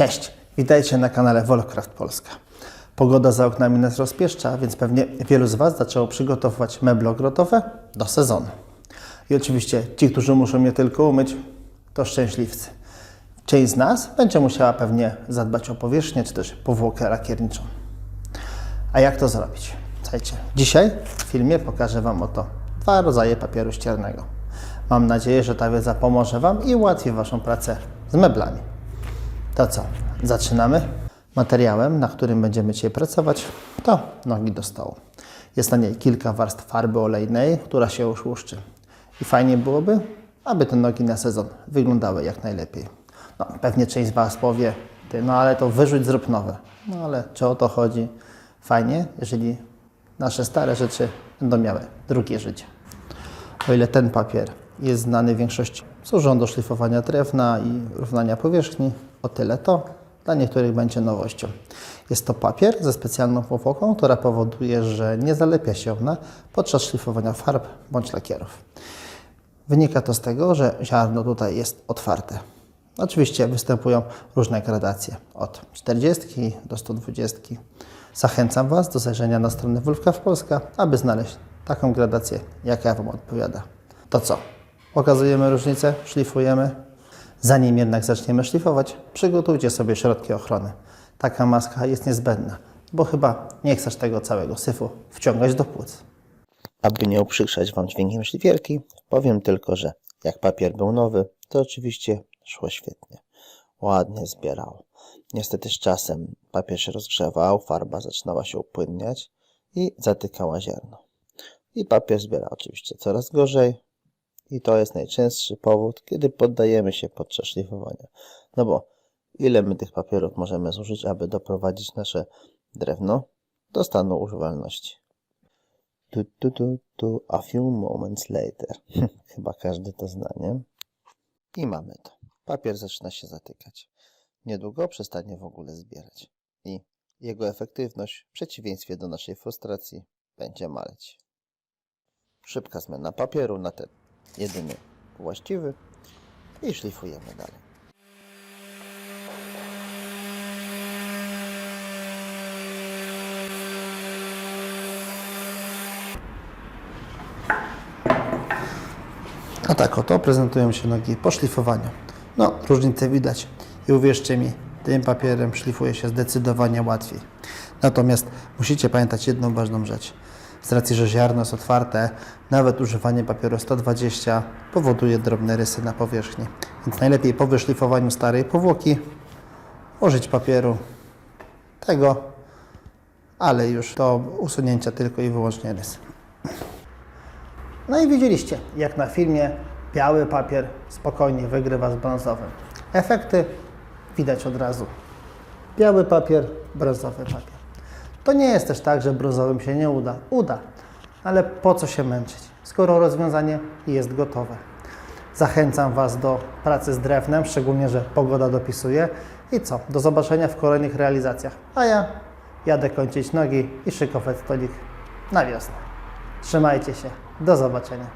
Cześć, witajcie na kanale Volcraft Polska. Pogoda za oknami nas rozpieszcza, więc pewnie wielu z Was zaczęło przygotowywać meble ogrodowe do sezonu. I oczywiście ci, którzy muszą je tylko umyć, to szczęśliwcy. Część z nas będzie musiała pewnie zadbać o powierzchnię czy też powłokę lakierniczą. A jak to zrobić? Słuchajcie, dzisiaj w filmie pokażę Wam oto dwa rodzaje papieru ściernego. Mam nadzieję, że ta wiedza pomoże Wam i ułatwi Waszą pracę z meblami. To co? Zaczynamy. Materiałem, na którym będziemy dzisiaj pracować, to nogi do stołu. Jest na niej kilka warstw farby olejnej, która się już łuszczy. I fajnie byłoby, aby te nogi na sezon wyglądały jak najlepiej. No, pewnie część z Was powie, ty, no ale to wyrzuć, zrób nowe. No ale czy o to chodzi? Fajnie, jeżeli nasze stare rzeczy będą miały drugie życie. O ile ten papier jest znany większości, służy on do szlifowania drewna i równania powierzchni, o tyle to dla niektórych będzie nowością. Jest to papier ze specjalną powłoką, która powoduje, że nie zalepia się ona podczas szlifowania farb bądź lakierów. Wynika to z tego, że ziarno tutaj jest otwarte. Oczywiście występują różne gradacje od 40 do 120. Zachęcam Was do zajrzenia na stronę Wolfka w Polska, aby znaleźć taką gradację, jaka Wam odpowiada. To co? Pokazujemy różnicę, szlifujemy. Zanim jednak zaczniemy szlifować, przygotujcie sobie środki ochrony. Taka maska jest niezbędna, bo chyba nie chcesz tego całego syfu wciągać do płuc. Aby nie uprzykrzać Wam dźwiękiem szlifierki, powiem tylko, że jak papier był nowy, to oczywiście szło świetnie. Ładnie zbierał. Niestety z czasem papier się rozgrzewał, farba zaczynała się upłynniać i zatykała ziarno. I papier zbiera oczywiście coraz gorzej. I to jest najczęstszy powód, kiedy poddajemy się podczas szlifowania. No bo ile my tych papierów możemy zużyć, aby doprowadzić nasze drewno do stanu używalności? Tu, tu, tu, tu, a few moments later. Chyba każdy to zna? I mamy to. Papier zaczyna się zatykać. Niedługo przestanie w ogóle zbierać. I jego efektywność, w przeciwieństwie do naszej frustracji, będzie maleć. Szybka zmiana papieru na ten jedyny właściwy i szlifujemy dalej. A tak oto prezentują się nogi po szlifowaniu. No, różnicę widać i uwierzcie mi, tym papierem szlifuje się zdecydowanie łatwiej. Natomiast musicie pamiętać jedną ważną rzecz. Z racji, że ziarno jest otwarte, nawet używanie papieru 120 powoduje drobne rysy na powierzchni. Więc najlepiej po wyszlifowaniu starej powłoki użyć papieru tego, ale już do usunięcia tylko i wyłącznie rys. No i widzieliście, jak na filmie biały papier spokojnie wygrywa z brązowym. Efekty widać od razu. Biały papier, brązowy papier. To nie jest też tak, że brązowym się nie uda. Uda, ale po co się męczyć, skoro rozwiązanie jest gotowe. Zachęcam Was do pracy z drewnem, szczególnie, że pogoda dopisuje. I co? Do zobaczenia w kolejnych realizacjach. A ja jadę kończyć nogi i szykować stolik na wiosnę. Trzymajcie się. Do zobaczenia.